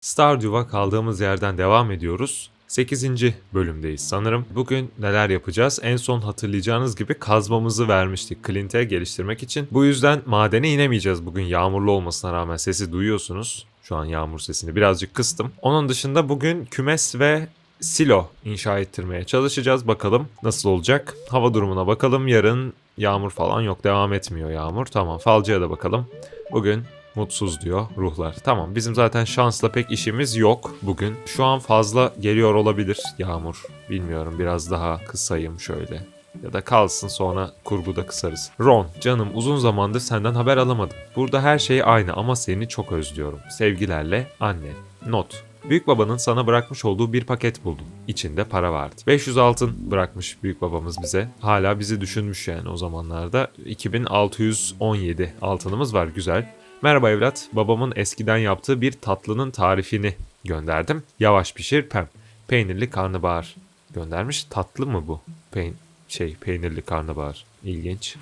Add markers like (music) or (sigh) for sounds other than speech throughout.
Stardew'a kaldığımız yerden devam ediyoruz. 8. bölümdeyiz sanırım. Bugün neler yapacağız? En son hatırlayacağınız gibi kazmamızı vermiştik Clint'e geliştirmek için. Bu yüzden madene inemeyeceğiz bugün yağmurlu olmasına rağmen sesi duyuyorsunuz. Şu an yağmur sesini birazcık kıstım. Onun dışında bugün kümes ve silo inşa ettirmeye çalışacağız. Bakalım nasıl olacak? Hava durumuna bakalım. Yarın yağmur falan yok. Devam etmiyor yağmur. Tamam falcıya da bakalım. Bugün mutsuz diyor ruhlar. Tamam bizim zaten şansla pek işimiz yok bugün. Şu an fazla geliyor olabilir yağmur. Bilmiyorum biraz daha kısayım şöyle. Ya da kalsın sonra kurguda kısarız. Ron, canım uzun zamandır senden haber alamadım. Burada her şey aynı ama seni çok özlüyorum. Sevgilerle anne. Not. Büyük babanın sana bırakmış olduğu bir paket buldum. İçinde para vardı. 500 altın bırakmış büyük babamız bize. Hala bizi düşünmüş yani o zamanlarda. 2617 altınımız var güzel. Merhaba evlat, babamın eskiden yaptığı bir tatlının tarifini gönderdim. Yavaş pişir pem. Peynirli karnabahar göndermiş. Tatlı mı bu? Peyn şey peynirli karnabahar. İlginç.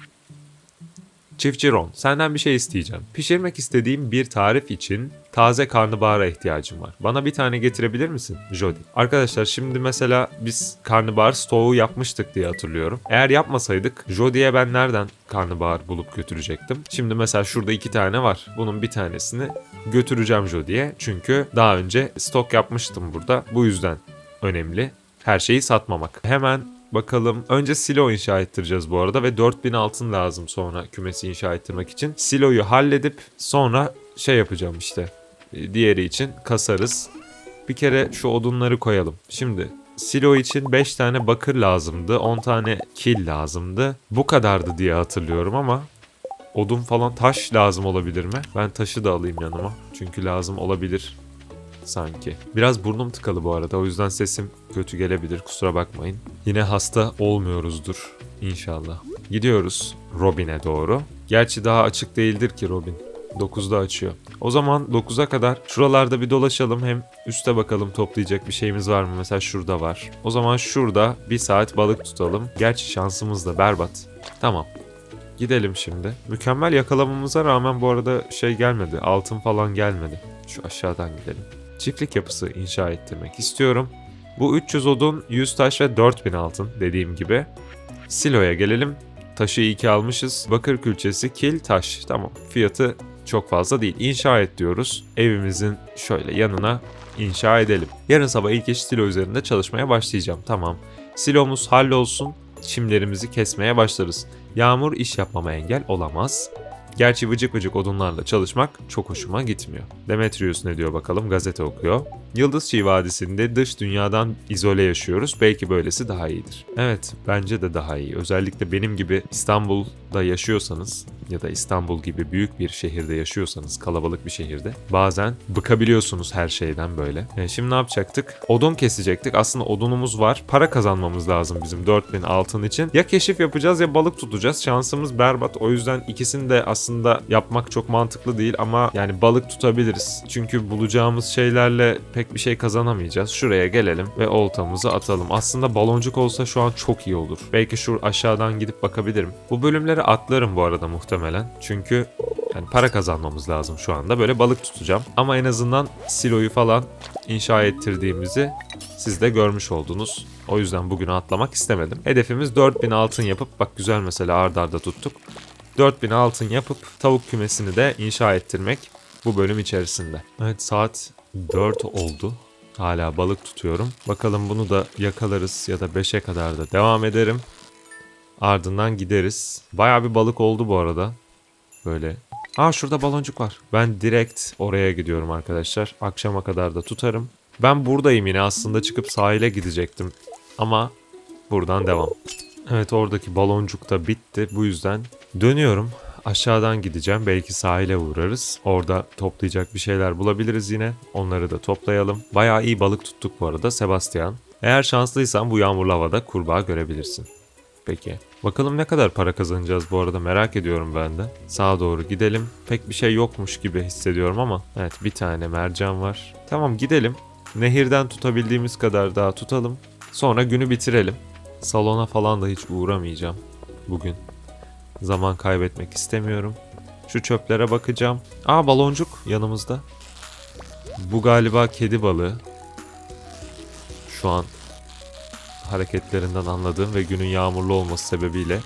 Çiftçi Ron, senden bir şey isteyeceğim. Pişirmek istediğim bir tarif için taze karnabahara ihtiyacım var. Bana bir tane getirebilir misin? Jody. Arkadaşlar şimdi mesela biz karnabahar stoğu yapmıştık diye hatırlıyorum. Eğer yapmasaydık Jody'ye ben nereden karnabahar bulup götürecektim? Şimdi mesela şurada iki tane var. Bunun bir tanesini götüreceğim Jody'ye. Çünkü daha önce stok yapmıştım burada. Bu yüzden önemli. Her şeyi satmamak. Hemen Bakalım. Önce silo inşa ettireceğiz bu arada ve 4000 altın lazım sonra kümesi inşa ettirmek için. Siloyu halledip sonra şey yapacağım işte. e, Diğeri için kasarız. Bir kere şu odunları koyalım. Şimdi silo için 5 tane bakır lazımdı. 10 tane kil lazımdı. Bu kadardı diye hatırlıyorum ama odun falan taş lazım olabilir mi? Ben taşı da alayım yanıma. Çünkü lazım olabilir sanki. Biraz burnum tıkalı bu arada o yüzden sesim kötü gelebilir kusura bakmayın. Yine hasta olmuyoruzdur inşallah. Gidiyoruz Robin'e doğru. Gerçi daha açık değildir ki Robin. 9'da açıyor. O zaman 9'a kadar şuralarda bir dolaşalım hem üste bakalım toplayacak bir şeyimiz var mı? Mesela şurada var. O zaman şurada bir saat balık tutalım. Gerçi şansımız da berbat. Tamam. Gidelim şimdi. Mükemmel yakalamamıza rağmen bu arada şey gelmedi. Altın falan gelmedi. Şu aşağıdan gidelim. Çiftlik yapısı inşa ettirmek istiyorum. Bu 300 odun, 100 taş ve 4000 altın dediğim gibi. Silo'ya gelelim. Taşı iyi ki almışız. Bakır külçesi, kil, taş. Tamam. Fiyatı çok fazla değil. İnşa et diyoruz. Evimizin şöyle yanına inşa edelim. Yarın sabah ilk iş silo üzerinde çalışmaya başlayacağım. Tamam. Silomuz hallolsun. Çimlerimizi kesmeye başlarız. Yağmur iş yapmama engel olamaz. Gerçi vıcık vıcık odunlarla çalışmak çok hoşuma gitmiyor. Demetrius ne diyor bakalım gazete okuyor. Yıldız Çiğ Vadisi'nde dış dünyadan izole yaşıyoruz. Belki böylesi daha iyidir. Evet bence de daha iyi. Özellikle benim gibi İstanbul'da yaşıyorsanız ya da İstanbul gibi büyük bir şehirde yaşıyorsanız kalabalık bir şehirde bazen bıkabiliyorsunuz her şeyden böyle. E, şimdi ne yapacaktık? Odun kesecektik. Aslında odunumuz var. Para kazanmamız lazım bizim 4000 altın için. Ya keşif yapacağız ya balık tutacağız. Şansımız berbat. O yüzden ikisini de aslında yapmak çok mantıklı değil ama yani balık tutabiliriz. Çünkü bulacağımız şeylerle pek bir şey kazanamayacağız. Şuraya gelelim ve oltamızı atalım. Aslında baloncuk olsa şu an çok iyi olur. Belki şu aşağıdan gidip bakabilirim. Bu bölümleri atlarım bu arada muhtemelen. Çünkü yani para kazanmamız lazım şu anda. Böyle balık tutacağım. Ama en azından siloyu falan inşa ettirdiğimizi siz de görmüş oldunuz. O yüzden bugün atlamak istemedim. Hedefimiz 4000 altın yapıp bak güzel mesela ardarda arda tuttuk. 4000 altın yapıp tavuk kümesini de inşa ettirmek bu bölüm içerisinde. Evet saat 4 oldu. Hala balık tutuyorum. Bakalım bunu da yakalarız ya da 5'e kadar da devam ederim. Ardından gideriz. Baya bir balık oldu bu arada. Böyle. Aa şurada baloncuk var. Ben direkt oraya gidiyorum arkadaşlar. Akşama kadar da tutarım. Ben buradayım yine aslında çıkıp sahile gidecektim. Ama buradan devam. Evet oradaki baloncuk da bitti. Bu yüzden dönüyorum. Aşağıdan gideceğim. Belki sahile uğrarız. Orada toplayacak bir şeyler bulabiliriz yine. Onları da toplayalım. Bayağı iyi balık tuttuk bu arada Sebastian. Eğer şanslıysan bu yağmurlu havada kurbağa görebilirsin. Peki. Bakalım ne kadar para kazanacağız bu arada merak ediyorum ben de. Sağa doğru gidelim. Pek bir şey yokmuş gibi hissediyorum ama. Evet bir tane mercan var. Tamam gidelim. Nehirden tutabildiğimiz kadar daha tutalım. Sonra günü bitirelim. Salona falan da hiç uğramayacağım bugün. Zaman kaybetmek istemiyorum. Şu çöplere bakacağım. Aa baloncuk yanımızda. Bu galiba kedi balığı. Şu an hareketlerinden anladığım ve günün yağmurlu olması sebebiyle.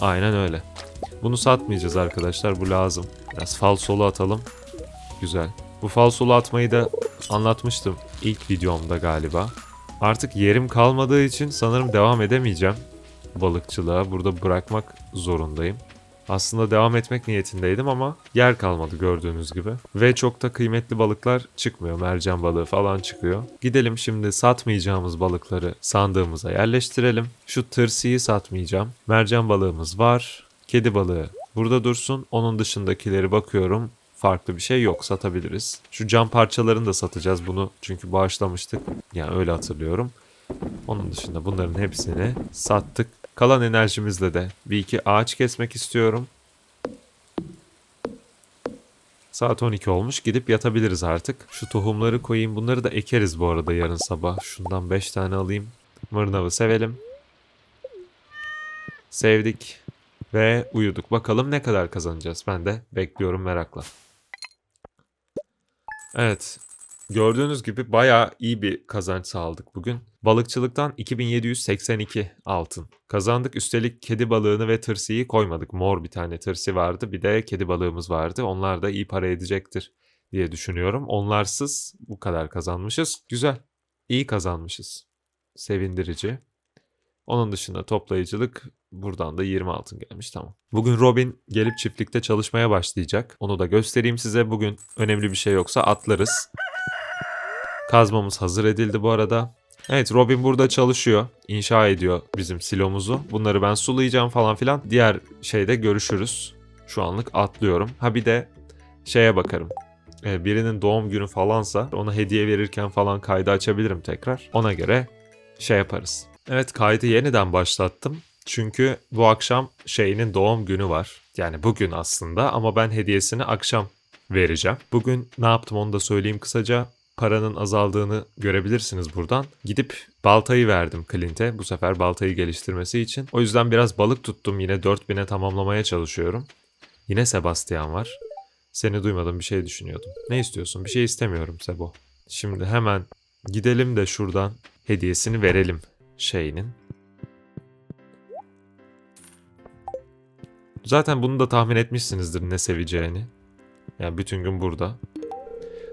Aynen öyle. Bunu satmayacağız arkadaşlar. Bu lazım. Biraz falsolu atalım. Güzel. Bu falsolu atmayı da anlatmıştım ilk videomda galiba. Artık yerim kalmadığı için sanırım devam edemeyeceğim balıkçılığa. Burada bırakmak zorundayım. Aslında devam etmek niyetindeydim ama yer kalmadı gördüğünüz gibi. Ve çok da kıymetli balıklar çıkmıyor. Mercan balığı falan çıkıyor. Gidelim şimdi satmayacağımız balıkları sandığımıza yerleştirelim. Şu tırsiyi satmayacağım. Mercan balığımız var. Kedi balığı burada dursun. Onun dışındakileri bakıyorum. Farklı bir şey yok satabiliriz. Şu cam parçalarını da satacağız bunu çünkü bağışlamıştık. Yani öyle hatırlıyorum. Onun dışında bunların hepsini sattık. Kalan enerjimizle de bir iki ağaç kesmek istiyorum. Saat 12 olmuş. Gidip yatabiliriz artık. Şu tohumları koyayım. Bunları da ekeriz bu arada yarın sabah. Şundan 5 tane alayım. Mırnavı sevelim. Sevdik. Ve uyuduk. Bakalım ne kadar kazanacağız. Ben de bekliyorum merakla. Evet. Gördüğünüz gibi bayağı iyi bir kazanç sağladık bugün. Balıkçılıktan 2782 altın kazandık. Üstelik kedi balığını ve tırsiyi koymadık. Mor bir tane tırsi vardı bir de kedi balığımız vardı. Onlar da iyi para edecektir diye düşünüyorum. Onlarsız bu kadar kazanmışız. Güzel. İyi kazanmışız. Sevindirici. Onun dışında toplayıcılık buradan da 20 altın gelmiş tamam. Bugün Robin gelip çiftlikte çalışmaya başlayacak. Onu da göstereyim size. Bugün önemli bir şey yoksa atlarız. Kazmamız hazır edildi bu arada. Evet Robin burada çalışıyor. İnşa ediyor bizim silomuzu. Bunları ben sulayacağım falan filan. Diğer şeyde görüşürüz. Şu anlık atlıyorum. Ha bir de şeye bakarım. Ee, birinin doğum günü falansa ona hediye verirken falan kaydı açabilirim tekrar. Ona göre şey yaparız. Evet kaydı yeniden başlattım. Çünkü bu akşam şeyinin doğum günü var. Yani bugün aslında ama ben hediyesini akşam vereceğim. Bugün ne yaptım onu da söyleyeyim kısaca paranın azaldığını görebilirsiniz buradan. Gidip baltayı verdim Clint'e bu sefer baltayı geliştirmesi için. O yüzden biraz balık tuttum yine 4000'e tamamlamaya çalışıyorum. Yine Sebastian var. Seni duymadım bir şey düşünüyordum. Ne istiyorsun? Bir şey istemiyorum Sebo. Şimdi hemen gidelim de şuradan hediyesini verelim şeyinin. Zaten bunu da tahmin etmişsinizdir ne seveceğini. Yani bütün gün burada.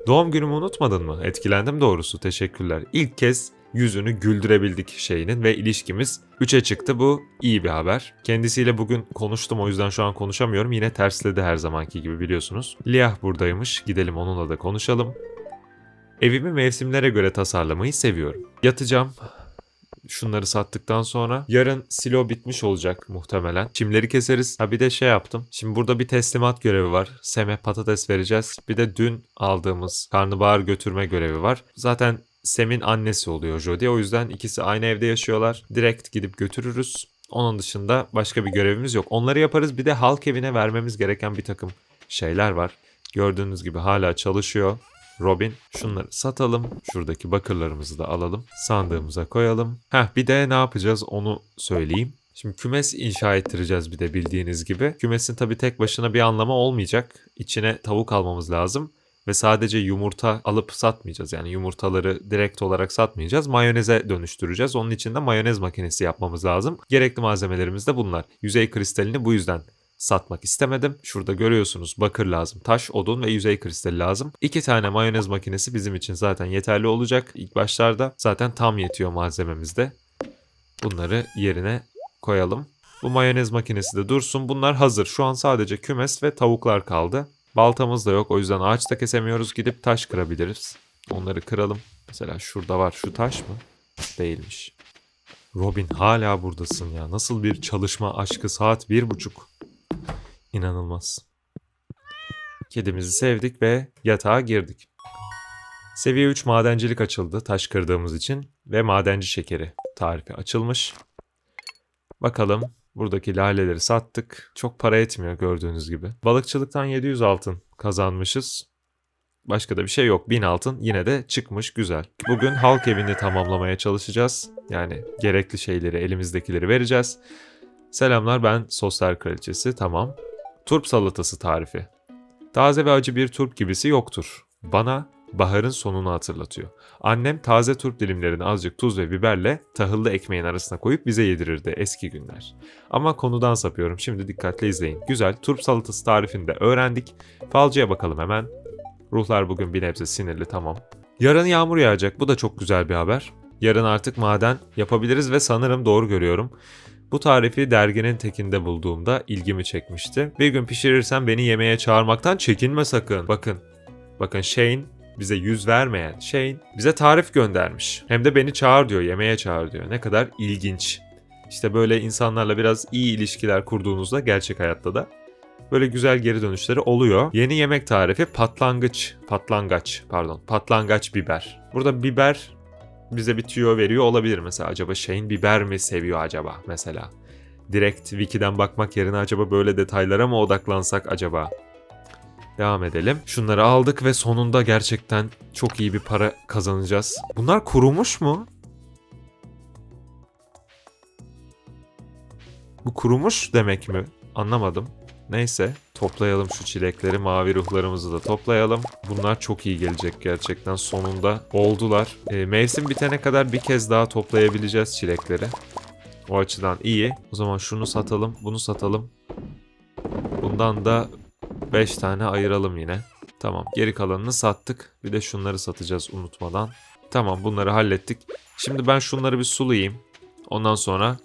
Doğum günümü unutmadın mı? Etkilendim doğrusu. Teşekkürler. İlk kez yüzünü güldürebildik şeyinin ve ilişkimiz 3'e çıktı. Bu iyi bir haber. Kendisiyle bugün konuştum o yüzden şu an konuşamıyorum. Yine tersledi her zamanki gibi biliyorsunuz. Liah buradaymış. Gidelim onunla da konuşalım. Evimi mevsimlere göre tasarlamayı seviyorum. Yatacağım. Şunları sattıktan sonra yarın silo bitmiş olacak muhtemelen. Çimleri keseriz. Ha bir de şey yaptım. Şimdi burada bir teslimat görevi var. Seme patates vereceğiz. Bir de dün aldığımız karnabahar götürme görevi var. Zaten Sem'in annesi oluyor Jodie. O yüzden ikisi aynı evde yaşıyorlar. Direkt gidip götürürüz. Onun dışında başka bir görevimiz yok. Onları yaparız. Bir de halk evine vermemiz gereken bir takım şeyler var. Gördüğünüz gibi hala çalışıyor. Robin şunları satalım. Şuradaki bakırlarımızı da alalım. Sandığımıza koyalım. Heh bir de ne yapacağız onu söyleyeyim. Şimdi kümes inşa ettireceğiz bir de bildiğiniz gibi. Kümesin tabii tek başına bir anlamı olmayacak. İçine tavuk almamız lazım. Ve sadece yumurta alıp satmayacağız. Yani yumurtaları direkt olarak satmayacağız. Mayoneze dönüştüreceğiz. Onun için de mayonez makinesi yapmamız lazım. Gerekli malzemelerimiz de bunlar. Yüzey kristalini bu yüzden satmak istemedim. Şurada görüyorsunuz bakır lazım, taş, odun ve yüzey kristali lazım. İki tane mayonez makinesi bizim için zaten yeterli olacak. İlk başlarda zaten tam yetiyor malzememizde. Bunları yerine koyalım. Bu mayonez makinesi de dursun. Bunlar hazır. Şu an sadece kümes ve tavuklar kaldı. Baltamız da yok. O yüzden ağaç da kesemiyoruz. Gidip taş kırabiliriz. Onları kıralım. Mesela şurada var. Şu taş mı? Değilmiş. Robin hala buradasın ya. Nasıl bir çalışma aşkı saat bir buçuk. İnanılmaz. Kedimizi sevdik ve yatağa girdik. Seviye 3 madencilik açıldı taş kırdığımız için ve madenci şekeri tarifi açılmış. Bakalım buradaki laleleri sattık. Çok para etmiyor gördüğünüz gibi. Balıkçılıktan 700 altın kazanmışız. Başka da bir şey yok. 1000 altın yine de çıkmış güzel. Bugün halk evini tamamlamaya çalışacağız. Yani gerekli şeyleri elimizdekileri vereceğiz. Selamlar ben Soslar Kraliçesi tamam. Turp salatası tarifi. Taze ve acı bir turp gibisi yoktur. Bana baharın sonunu hatırlatıyor. Annem taze turp dilimlerini azıcık tuz ve biberle tahıllı ekmeğin arasına koyup bize yedirirdi eski günler. Ama konudan sapıyorum şimdi dikkatle izleyin. Güzel turp salatası tarifini de öğrendik. Falcıya bakalım hemen. Ruhlar bugün bir nebze sinirli tamam. Yarın yağmur yağacak bu da çok güzel bir haber. Yarın artık maden yapabiliriz ve sanırım doğru görüyorum. Bu tarifi derginin tekinde bulduğumda ilgimi çekmişti. Bir gün pişirirsem beni yemeğe çağırmaktan çekinme sakın. Bakın, bakın Shane bize yüz vermeyen Shane bize tarif göndermiş. Hem de beni çağır diyor, yemeğe çağır diyor. Ne kadar ilginç. İşte böyle insanlarla biraz iyi ilişkiler kurduğunuzda gerçek hayatta da böyle güzel geri dönüşleri oluyor. Yeni yemek tarifi patlangıç, patlangaç pardon, patlangaç biber. Burada biber bize bir tüyo veriyor olabilir mesela. Acaba Shane biber mi seviyor acaba mesela? Direkt wiki'den bakmak yerine acaba böyle detaylara mı odaklansak acaba? Devam edelim. Şunları aldık ve sonunda gerçekten çok iyi bir para kazanacağız. Bunlar kurumuş mu? Bu kurumuş demek mi? Anlamadım. Neyse toplayalım şu çilekleri mavi ruhlarımızı da toplayalım. Bunlar çok iyi gelecek gerçekten sonunda oldular. E, mevsim bitene kadar bir kez daha toplayabileceğiz çilekleri. O açıdan iyi. O zaman şunu satalım bunu satalım. Bundan da 5 tane ayıralım yine. Tamam geri kalanını sattık. Bir de şunları satacağız unutmadan. Tamam bunları hallettik. Şimdi ben şunları bir sulayayım. Ondan sonra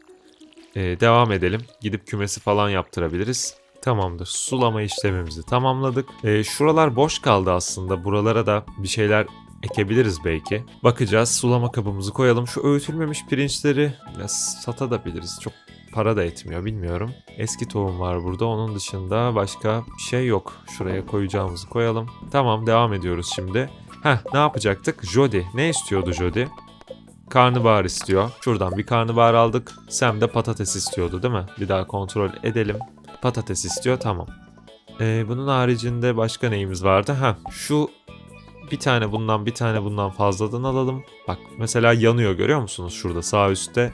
e, devam edelim. Gidip kümesi falan yaptırabiliriz. Tamamdır. Sulama işlemimizi tamamladık. Ee, şuralar boş kaldı aslında. Buralara da bir şeyler ekebiliriz belki. Bakacağız. Sulama kabımızı koyalım. Şu öğütülmemiş pirinçleri ya satabiliriz. Çok para da etmiyor bilmiyorum. Eski tohum var burada. Onun dışında başka bir şey yok. Şuraya koyacağımızı koyalım. Tamam devam ediyoruz şimdi. Heh ne yapacaktık? Jody. Ne istiyordu Jody? Karnabahar istiyor. Şuradan bir karnabahar aldık. Sam de patates istiyordu değil mi? Bir daha kontrol edelim. Patates istiyor tamam. Ee, bunun haricinde başka neyimiz vardı? Ha şu bir tane bundan bir tane bundan fazladan alalım. Bak mesela yanıyor görüyor musunuz şurada sağ üstte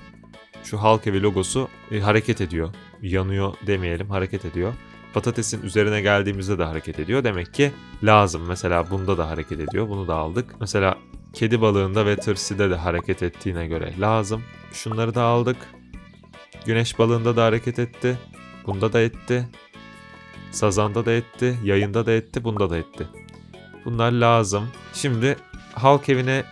şu halk evi logosu e, hareket ediyor. Yanıyor demeyelim hareket ediyor. Patatesin üzerine geldiğimizde de hareket ediyor. Demek ki lazım. Mesela bunda da hareket ediyor. Bunu da aldık. Mesela kedi balığında ve tırside de hareket ettiğine göre lazım. Şunları da aldık. Güneş balığında da hareket etti. Bunda da etti. Sazanda da etti. Yayında da etti. Bunda da etti. Bunlar lazım. Şimdi halk evine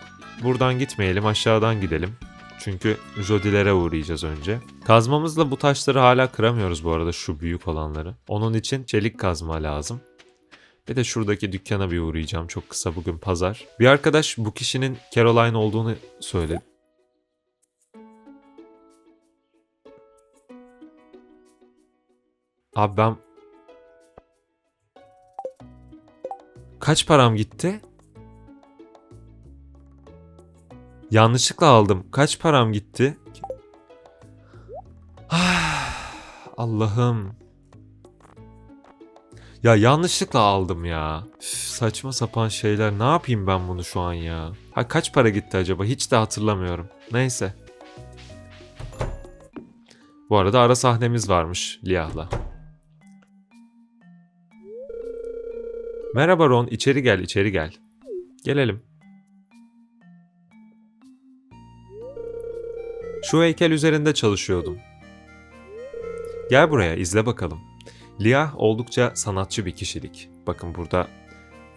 buradan gitmeyelim. Aşağıdan gidelim. Çünkü Jodilere uğrayacağız önce. Kazmamızla bu taşları hala kıramıyoruz bu arada şu büyük olanları. Onun için çelik kazma lazım. Bir de şuradaki dükkana bir uğrayacağım çok kısa bugün pazar. Bir arkadaş bu kişinin Caroline olduğunu söyledi. Abi ben... Kaç param gitti? Yanlışlıkla aldım. Kaç param gitti? Ah, (sighs) Allah'ım. Ya yanlışlıkla aldım ya. Üf, saçma sapan şeyler. Ne yapayım ben bunu şu an ya? Ha kaç para gitti acaba? Hiç de hatırlamıyorum. Neyse. Bu arada ara sahnemiz varmış Liah'la. Merhaba Ron, içeri gel, içeri gel. Gelelim. Şu heykel üzerinde çalışıyordum. Gel buraya, izle bakalım. Liah oldukça sanatçı bir kişilik. Bakın burada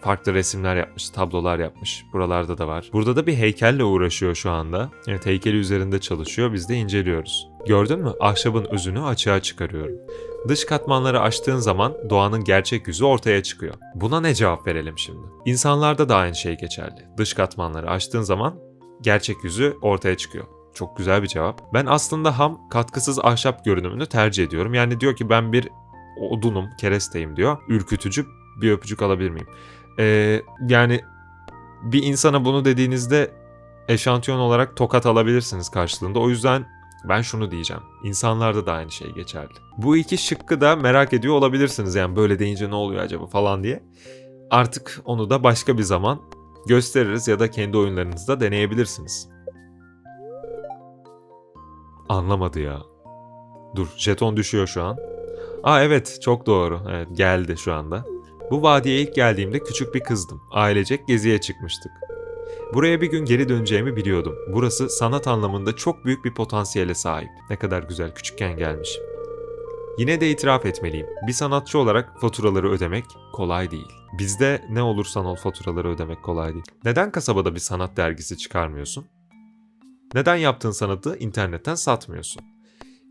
farklı resimler yapmış, tablolar yapmış. Buralarda da var. Burada da bir heykelle uğraşıyor şu anda. Evet heykeli üzerinde çalışıyor, biz de inceliyoruz. Gördün mü? Ahşabın özünü açığa çıkarıyorum. Dış katmanları açtığın zaman doğanın gerçek yüzü ortaya çıkıyor. Buna ne cevap verelim şimdi? İnsanlarda da aynı şey geçerli. Dış katmanları açtığın zaman gerçek yüzü ortaya çıkıyor. Çok güzel bir cevap. Ben aslında ham, katkısız ahşap görünümünü tercih ediyorum. Yani diyor ki ben bir odunum, keresteyim diyor. Ürkütücü bir öpücük alabilir miyim? Ee, yani bir insana bunu dediğinizde eşantiyon olarak tokat alabilirsiniz karşılığında. O yüzden ben şunu diyeceğim. İnsanlarda da aynı şey geçerli. Bu iki şıkkı da merak ediyor olabilirsiniz. Yani böyle deyince ne oluyor acaba falan diye. Artık onu da başka bir zaman gösteririz ya da kendi oyunlarınızda deneyebilirsiniz. Anlamadı ya. Dur jeton düşüyor şu an. Aa evet çok doğru. Evet geldi şu anda. Bu vadiye ilk geldiğimde küçük bir kızdım. Ailecek geziye çıkmıştık. Buraya bir gün geri döneceğimi biliyordum. Burası sanat anlamında çok büyük bir potansiyele sahip. Ne kadar güzel küçükken gelmişim. Yine de itiraf etmeliyim. Bir sanatçı olarak faturaları ödemek kolay değil. Bizde ne olursan ol faturaları ödemek kolay değil. Neden kasabada bir sanat dergisi çıkarmıyorsun? Neden yaptığın sanatı internetten satmıyorsun?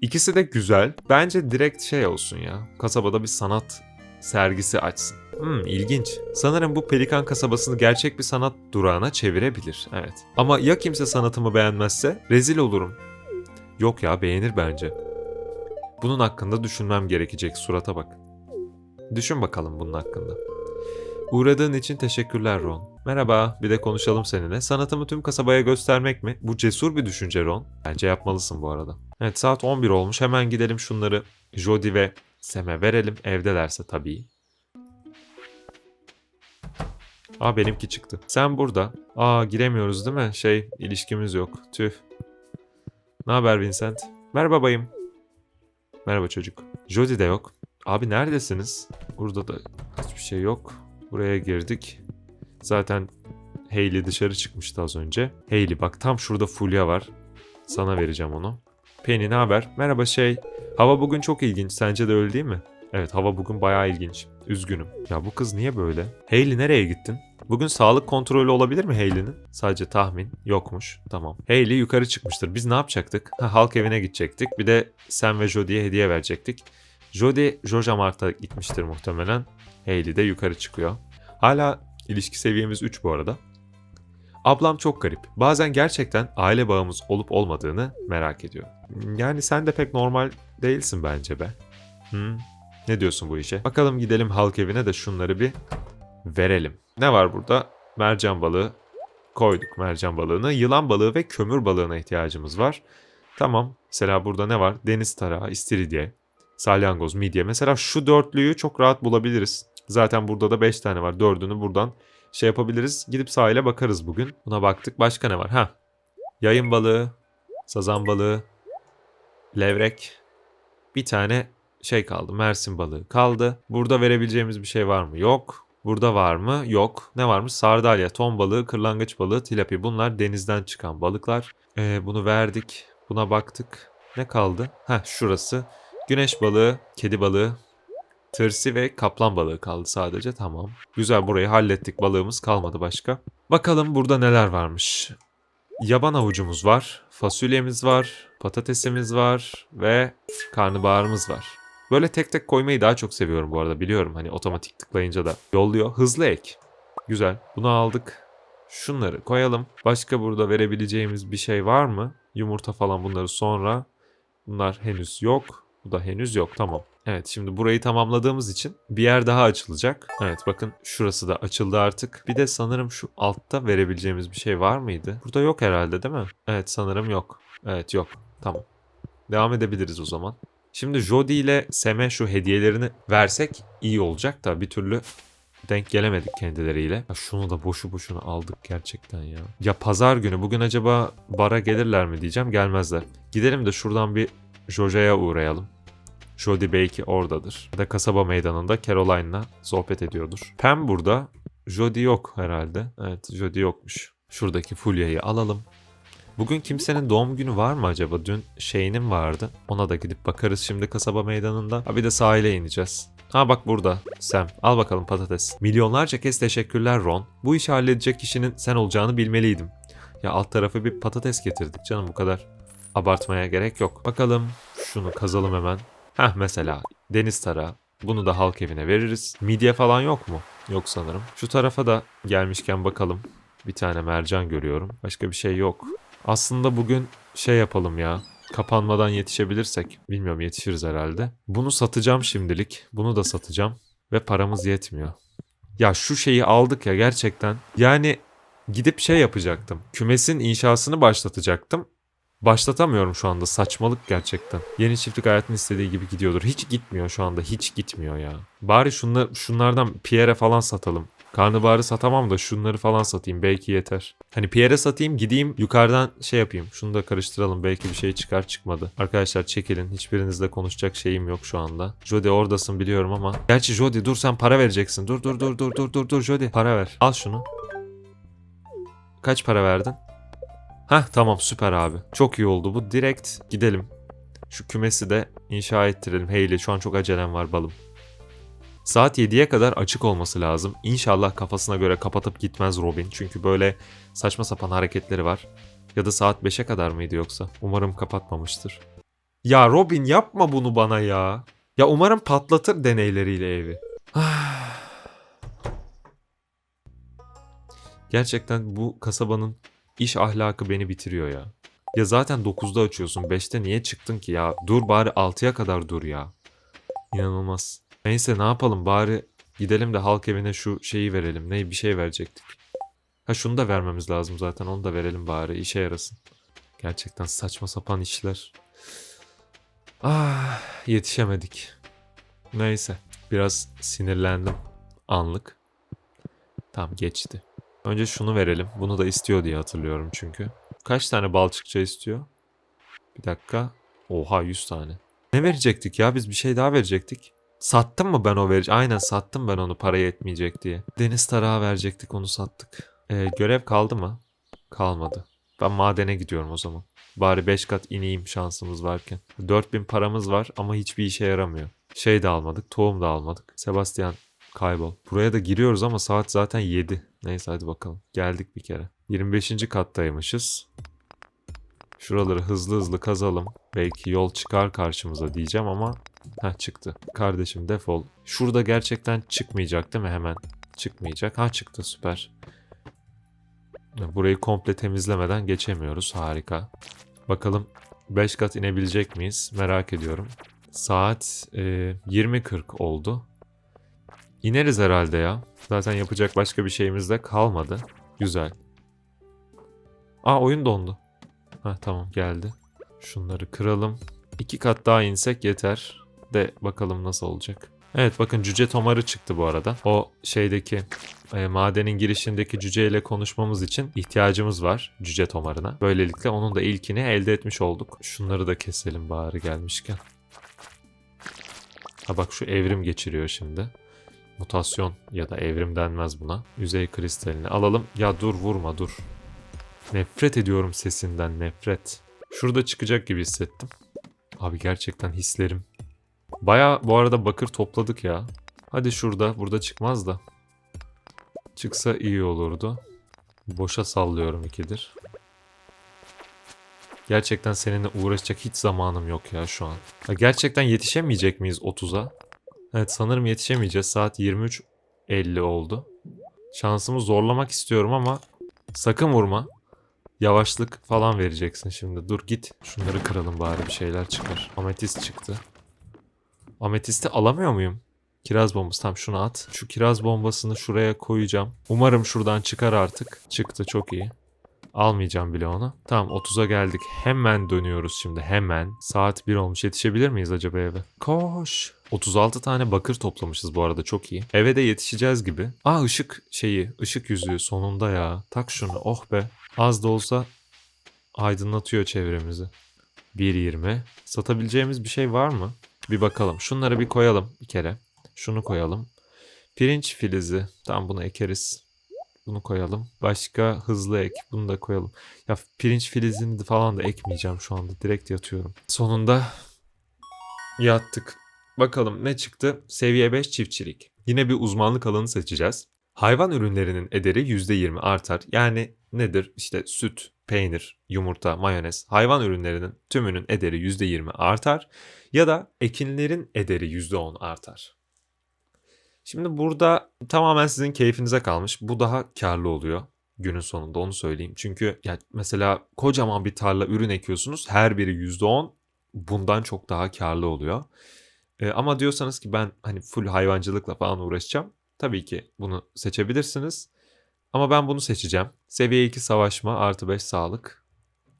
İkisi de güzel. Bence direkt şey olsun ya. Kasabada bir sanat sergisi açsın. Hmm, ilginç. Sanırım bu Pelikan kasabasını gerçek bir sanat durağına çevirebilir. Evet. Ama ya kimse sanatımı beğenmezse rezil olurum. Yok ya beğenir bence. Bunun hakkında düşünmem gerekecek surata bak. Düşün bakalım bunun hakkında. Uğradığın için teşekkürler Ron. Merhaba, bir de konuşalım seninle. Sanatımı tüm kasabaya göstermek mi? Bu cesur bir düşünce Ron. Bence yapmalısın bu arada. Evet saat 11 olmuş. Hemen gidelim şunları Jody ve Sam'e verelim. Evdelerse tabii. Aa benimki çıktı. Sen burada. Aa giremiyoruz değil mi? Şey ilişkimiz yok. Tüh. Ne haber Vincent? Merhaba bayım. Merhaba çocuk. Jody de yok. Abi neredesiniz? Burada da hiçbir şey yok. Buraya girdik. Zaten Hayley dışarı çıkmıştı az önce. Hayley bak tam şurada Fulya var. Sana vereceğim onu. Penny ne haber? Merhaba şey. Hava bugün çok ilginç. Sence de öyle değil mi? Evet hava bugün bayağı ilginç. Üzgünüm. Ya bu kız niye böyle? Hayley nereye gittin? Bugün sağlık kontrolü olabilir mi Hayley'nin? Sadece tahmin. Yokmuş. Tamam. Hayley yukarı çıkmıştır. Biz ne yapacaktık? Ha, halk evine gidecektik. Bir de Sam ve Jody'ye hediye verecektik. Jody, Joja Mart'a gitmiştir muhtemelen. Hayley de yukarı çıkıyor. Hala ilişki seviyemiz 3 bu arada. Ablam çok garip. Bazen gerçekten aile bağımız olup olmadığını merak ediyor. Yani sen de pek normal değilsin bence be. Hmm. Ne diyorsun bu işe? Bakalım gidelim halk evine de şunları bir verelim. Ne var burada? Mercan balığı. Koyduk mercan balığını. Yılan balığı ve kömür balığına ihtiyacımız var. Tamam. Mesela burada ne var? Deniz tarağı, istiridye, salyangoz, midye. Mesela şu dörtlüyü çok rahat bulabiliriz. Zaten burada da 5 tane var. Dördünü buradan şey yapabiliriz. Gidip sahile bakarız bugün. Buna baktık. Başka ne var? Ha. Yayın balığı, sazan balığı, levrek. Bir tane şey kaldı. Mersin balığı kaldı. Burada verebileceğimiz bir şey var mı? Yok. Burada var mı? Yok. Ne varmış? Sardalya, ton balığı, kırlangıç balığı, tilapi. Bunlar denizden çıkan balıklar. Ee, bunu verdik. Buna baktık. Ne kaldı? Heh şurası. Güneş balığı, kedi balığı, tırsi ve kaplan balığı kaldı sadece. Tamam. Güzel burayı hallettik. Balığımız kalmadı başka. Bakalım burada neler varmış. Yaban avucumuz var, fasulyemiz var, patatesimiz var ve karnabaharımız var. Böyle tek tek koymayı daha çok seviyorum bu arada biliyorum hani otomatik tıklayınca da yolluyor. Hızlı ek. Güzel. Bunu aldık. Şunları koyalım. Başka burada verebileceğimiz bir şey var mı? Yumurta falan bunları sonra. Bunlar henüz yok. Bu da henüz yok. Tamam. Evet şimdi burayı tamamladığımız için bir yer daha açılacak. Evet bakın şurası da açıldı artık. Bir de sanırım şu altta verebileceğimiz bir şey var mıydı? Burada yok herhalde değil mi? Evet sanırım yok. Evet yok. Tamam. Devam edebiliriz o zaman. Şimdi Jody ile Sem'e şu hediyelerini versek iyi olacak da bir türlü denk gelemedik kendileriyle. Ya şunu da boşu boşuna aldık gerçekten ya. Ya pazar günü bugün acaba bara gelirler mi diyeceğim gelmezler. Gidelim de şuradan bir Joja'ya uğrayalım. Jody belki oradadır. Ya da kasaba meydanında Caroline'la sohbet ediyordur. Pam burada. Jody yok herhalde. Evet Jody yokmuş. Şuradaki Fulya'yı alalım. Bugün kimsenin doğum günü var mı acaba? Dün şeyinin vardı. Ona da gidip bakarız şimdi kasaba meydanında. Ha bir de sahile ineceğiz. Ha bak burada. Sam. Al bakalım patates. Milyonlarca kez teşekkürler Ron. Bu işi halledecek kişinin sen olacağını bilmeliydim. Ya alt tarafı bir patates getirdik canım bu kadar. Abartmaya gerek yok. Bakalım şunu kazalım hemen. Heh mesela deniz tarağı. Bunu da halk evine veririz. Midye falan yok mu? Yok sanırım. Şu tarafa da gelmişken bakalım. Bir tane mercan görüyorum. Başka bir şey yok. Aslında bugün şey yapalım ya. Kapanmadan yetişebilirsek. Bilmiyorum yetişiriz herhalde. Bunu satacağım şimdilik. Bunu da satacağım. Ve paramız yetmiyor. Ya şu şeyi aldık ya gerçekten. Yani gidip şey yapacaktım. Kümesin inşasını başlatacaktım. Başlatamıyorum şu anda. Saçmalık gerçekten. Yeni çiftlik hayatın istediği gibi gidiyordur. Hiç gitmiyor şu anda. Hiç gitmiyor ya. Bari şunla, şunlardan Pierre'e falan satalım. Karnabaharı satamam da şunları falan satayım. Belki yeter. Hani Pierre'e satayım gideyim yukarıdan şey yapayım. Şunu da karıştıralım. Belki bir şey çıkar çıkmadı. Arkadaşlar çekilin. Hiçbirinizle konuşacak şeyim yok şu anda. Jody oradasın biliyorum ama. Gerçi Jody dur sen para vereceksin. Dur dur dur dur dur dur dur Jody. Para ver. Al şunu. Kaç para verdin? Heh tamam süper abi. Çok iyi oldu bu. Direkt gidelim. Şu kümesi de inşa ettirelim. Hayley şu an çok acelem var balım. Saat 7'ye kadar açık olması lazım. İnşallah kafasına göre kapatıp gitmez Robin. Çünkü böyle saçma sapan hareketleri var. Ya da saat 5'e kadar mıydı yoksa? Umarım kapatmamıştır. Ya Robin yapma bunu bana ya. Ya umarım patlatır deneyleriyle evi. (sighs) Gerçekten bu kasabanın iş ahlakı beni bitiriyor ya. Ya zaten 9'da açıyorsun. 5'te niye çıktın ki ya? Dur bari 6'ya kadar dur ya. İnanılmaz. Neyse ne yapalım bari gidelim de halk evine şu şeyi verelim. Ne bir şey verecektik. Ha şunu da vermemiz lazım zaten. Onu da verelim bari işe yarasın. Gerçekten saçma sapan işler. Ah yetişemedik. Neyse biraz sinirlendim anlık. Tamam geçti. Önce şunu verelim. Bunu da istiyor diye hatırlıyorum çünkü. Kaç tane balçıkça istiyor? Bir dakika. Oha 100 tane. Ne verecektik ya? Biz bir şey daha verecektik. Sattım mı ben o verici? Aynen sattım ben onu para yetmeyecek diye. Deniz tarağı verecektik onu sattık. Ee, görev kaldı mı? Kalmadı. Ben madene gidiyorum o zaman. Bari 5 kat ineyim şansımız varken. 4000 paramız var ama hiçbir işe yaramıyor. Şey de almadık, tohum da almadık. Sebastian kaybol. Buraya da giriyoruz ama saat zaten 7. Neyse hadi bakalım. Geldik bir kere. 25. kattaymışız. Şuraları hızlı hızlı kazalım. Belki yol çıkar karşımıza diyeceğim ama ha çıktı. Kardeşim defol. Şurada gerçekten çıkmayacak değil mi hemen? Çıkmayacak. Ha çıktı süper. Burayı komple temizlemeden geçemiyoruz. Harika. Bakalım 5 kat inebilecek miyiz? Merak ediyorum. Saat e, 20.40 oldu. İneriz herhalde ya. Zaten yapacak başka bir şeyimiz de kalmadı. Güzel. Aa oyun dondu. Ha tamam geldi. Şunları kıralım. İki kat daha insek yeter. De bakalım nasıl olacak. Evet bakın cüce tomarı çıktı bu arada. O şeydeki e, madenin girişindeki cüceyle konuşmamız için ihtiyacımız var cüce tomarına. Böylelikle onun da ilkini elde etmiş olduk. Şunları da keselim bari gelmişken. Ha bak şu evrim geçiriyor şimdi. Mutasyon ya da evrim denmez buna. Yüzey kristalini alalım. Ya dur vurma dur. Nefret ediyorum sesinden nefret. Şurada çıkacak gibi hissettim. Abi gerçekten hislerim. Baya bu arada bakır topladık ya. Hadi şurada. Burada çıkmaz da. Çıksa iyi olurdu. Boşa sallıyorum ikidir. Gerçekten seninle uğraşacak hiç zamanım yok ya şu an. Ya gerçekten yetişemeyecek miyiz 30'a? Evet sanırım yetişemeyeceğiz. Saat 23.50 oldu. Şansımı zorlamak istiyorum ama sakın vurma. Yavaşlık falan vereceksin şimdi. Dur git. Şunları kıralım bari bir şeyler çıkar. Ametist çıktı. Ametisti alamıyor muyum? Kiraz bombası. Tamam şunu at. Şu kiraz bombasını şuraya koyacağım. Umarım şuradan çıkar artık. Çıktı çok iyi. Almayacağım bile onu. Tamam 30'a geldik. Hemen dönüyoruz şimdi. Hemen. Saat 1 olmuş. Yetişebilir miyiz acaba eve? Koş. 36 tane bakır toplamışız bu arada çok iyi. Eve de yetişeceğiz gibi. Aa ışık şeyi. ışık yüzüğü sonunda ya. Tak şunu. Oh be. Az da olsa aydınlatıyor çevremizi. 1.20. Satabileceğimiz bir şey var mı? Bir bakalım. Şunları bir koyalım bir kere. Şunu koyalım. Pirinç filizi. Tamam bunu ekeriz. Bunu koyalım. Başka hızlı ek. Bunu da koyalım. Ya pirinç filizini falan da ekmeyeceğim şu anda. Direkt yatıyorum. Sonunda yattık. Bakalım ne çıktı? Seviye 5 çiftçilik. Yine bir uzmanlık alanı seçeceğiz. Hayvan ürünlerinin ederi %20 artar. Yani nedir? İşte süt, peynir, yumurta, mayonez. Hayvan ürünlerinin tümünün ederi %20 artar. Ya da ekinlerin ederi %10 artar. Şimdi burada tamamen sizin keyfinize kalmış. Bu daha karlı oluyor günün sonunda onu söyleyeyim. Çünkü ya mesela kocaman bir tarla ürün ekiyorsunuz. Her biri %10 bundan çok daha karlı oluyor. Ee, ama diyorsanız ki ben hani full hayvancılıkla falan uğraşacağım. Tabii ki bunu seçebilirsiniz. Ama ben bunu seçeceğim. Seviye 2 savaşma artı 5 sağlık.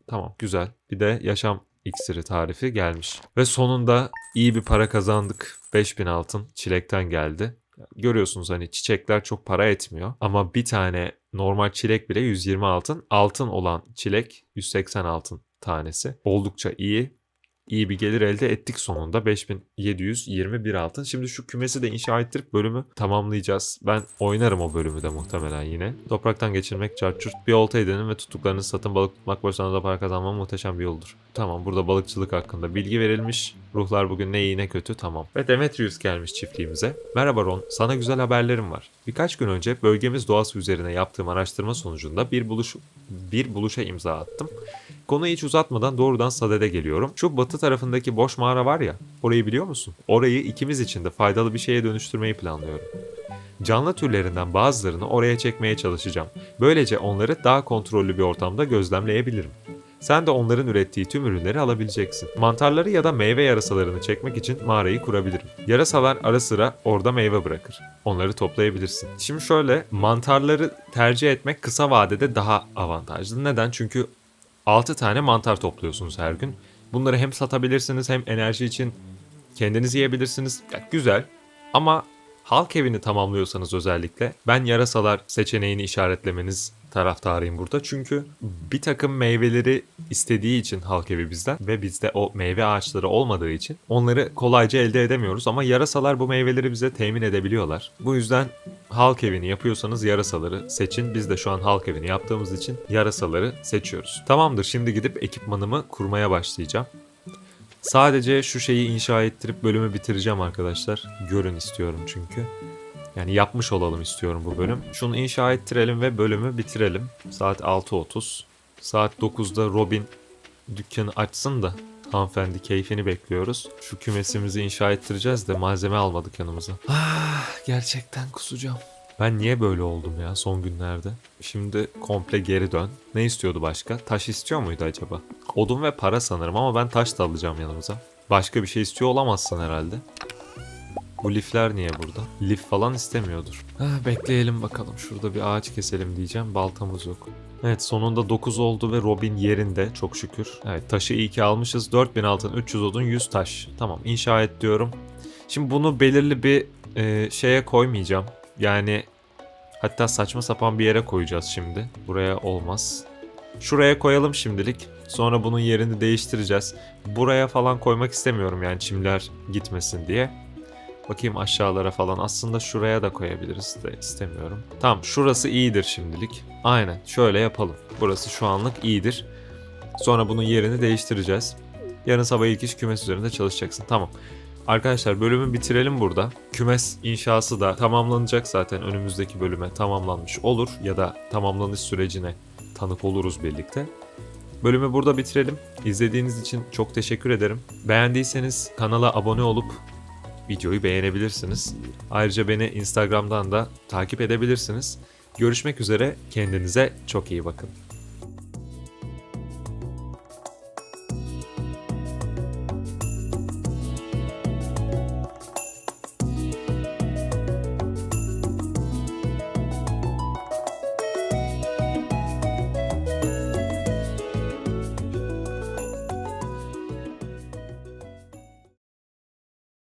Tamam güzel. Bir de yaşam iksiri tarifi gelmiş. Ve sonunda iyi bir para kazandık. 5000 altın çilekten geldi. Görüyorsunuz hani çiçekler çok para etmiyor. Ama bir tane normal çilek bile 120 altın. Altın olan çilek 180 altın tanesi. Oldukça iyi. İyi bir gelir elde ettik sonunda. 5721 altın. Şimdi şu kümesi de inşa ettirip bölümü tamamlayacağız. Ben oynarım o bölümü de muhtemelen yine. Topraktan geçirmek, çarçurt. Bir olta edinin ve tuttuklarını satın balık tutmak başına da para kazanma muhteşem bir yoldur. Tamam burada balıkçılık hakkında bilgi verilmiş. Ruhlar bugün ne iyi ne kötü tamam. Ve Demetrius gelmiş çiftliğimize. Merhaba Ron, sana güzel haberlerim var. Birkaç gün önce bölgemiz doğası üzerine yaptığım araştırma sonucunda bir buluş bir buluşa imza attım. Konuyu hiç uzatmadan doğrudan Saded'e geliyorum. Şu batı tarafındaki boş mağara var ya, orayı biliyor musun? Orayı ikimiz için de faydalı bir şeye dönüştürmeyi planlıyorum. Canlı türlerinden bazılarını oraya çekmeye çalışacağım. Böylece onları daha kontrollü bir ortamda gözlemleyebilirim. Sen de onların ürettiği tüm ürünleri alabileceksin. Mantarları ya da meyve yarasalarını çekmek için mağarayı kurabilirim. Yarasalar ara sıra orada meyve bırakır. Onları toplayabilirsin. Şimdi şöyle mantarları tercih etmek kısa vadede daha avantajlı. Neden? Çünkü 6 tane mantar topluyorsunuz her gün. Bunları hem satabilirsiniz hem enerji için kendiniz yiyebilirsiniz. Ya, güzel ama halk evini tamamlıyorsanız özellikle ben yarasalar seçeneğini işaretlemeniz taraftarıyım burada. Çünkü bir takım meyveleri istediği için halk evi bizden ve bizde o meyve ağaçları olmadığı için onları kolayca elde edemiyoruz ama yarasalar bu meyveleri bize temin edebiliyorlar. Bu yüzden halk evini yapıyorsanız yarasaları seçin. Biz de şu an halk evini yaptığımız için yarasaları seçiyoruz. Tamamdır şimdi gidip ekipmanımı kurmaya başlayacağım. Sadece şu şeyi inşa ettirip bölümü bitireceğim arkadaşlar. Görün istiyorum çünkü. Yani yapmış olalım istiyorum bu bölüm. Şunu inşa ettirelim ve bölümü bitirelim. Saat 6.30. Saat 9'da Robin dükkanı açsın da hanımefendi keyfini bekliyoruz. Şu kümesimizi inşa ettireceğiz de malzeme almadık yanımıza. Ah, gerçekten kusacağım. Ben niye böyle oldum ya son günlerde? Şimdi komple geri dön. Ne istiyordu başka? Taş istiyor muydu acaba? Odun ve para sanırım ama ben taş da alacağım yanımıza. Başka bir şey istiyor olamazsın herhalde. Bu lifler niye burada? Lif falan istemiyordur. Ah, bekleyelim bakalım. Şurada bir ağaç keselim diyeceğim. Baltamız yok. Evet sonunda 9 oldu ve Robin yerinde çok şükür. Evet taşı iyi ki almışız. 4000 altın, 300 odun, 100 taş. Tamam inşa et diyorum. Şimdi bunu belirli bir e, şeye koymayacağım. Yani hatta saçma sapan bir yere koyacağız şimdi. Buraya olmaz. Şuraya koyalım şimdilik. Sonra bunun yerini değiştireceğiz. Buraya falan koymak istemiyorum yani çimler gitmesin diye. Bakayım aşağılara falan. Aslında şuraya da koyabiliriz de istemiyorum. Tamam şurası iyidir şimdilik. Aynen şöyle yapalım. Burası şu anlık iyidir. Sonra bunun yerini değiştireceğiz. Yarın sabah ilk iş kümes üzerinde çalışacaksın. Tamam. Arkadaşlar bölümü bitirelim burada. Kümes inşası da tamamlanacak zaten önümüzdeki bölüme tamamlanmış olur ya da tamamlanış sürecine tanık oluruz birlikte. Bölümü burada bitirelim. İzlediğiniz için çok teşekkür ederim. Beğendiyseniz kanala abone olup videoyu beğenebilirsiniz. Ayrıca beni Instagram'dan da takip edebilirsiniz. Görüşmek üzere. Kendinize çok iyi bakın.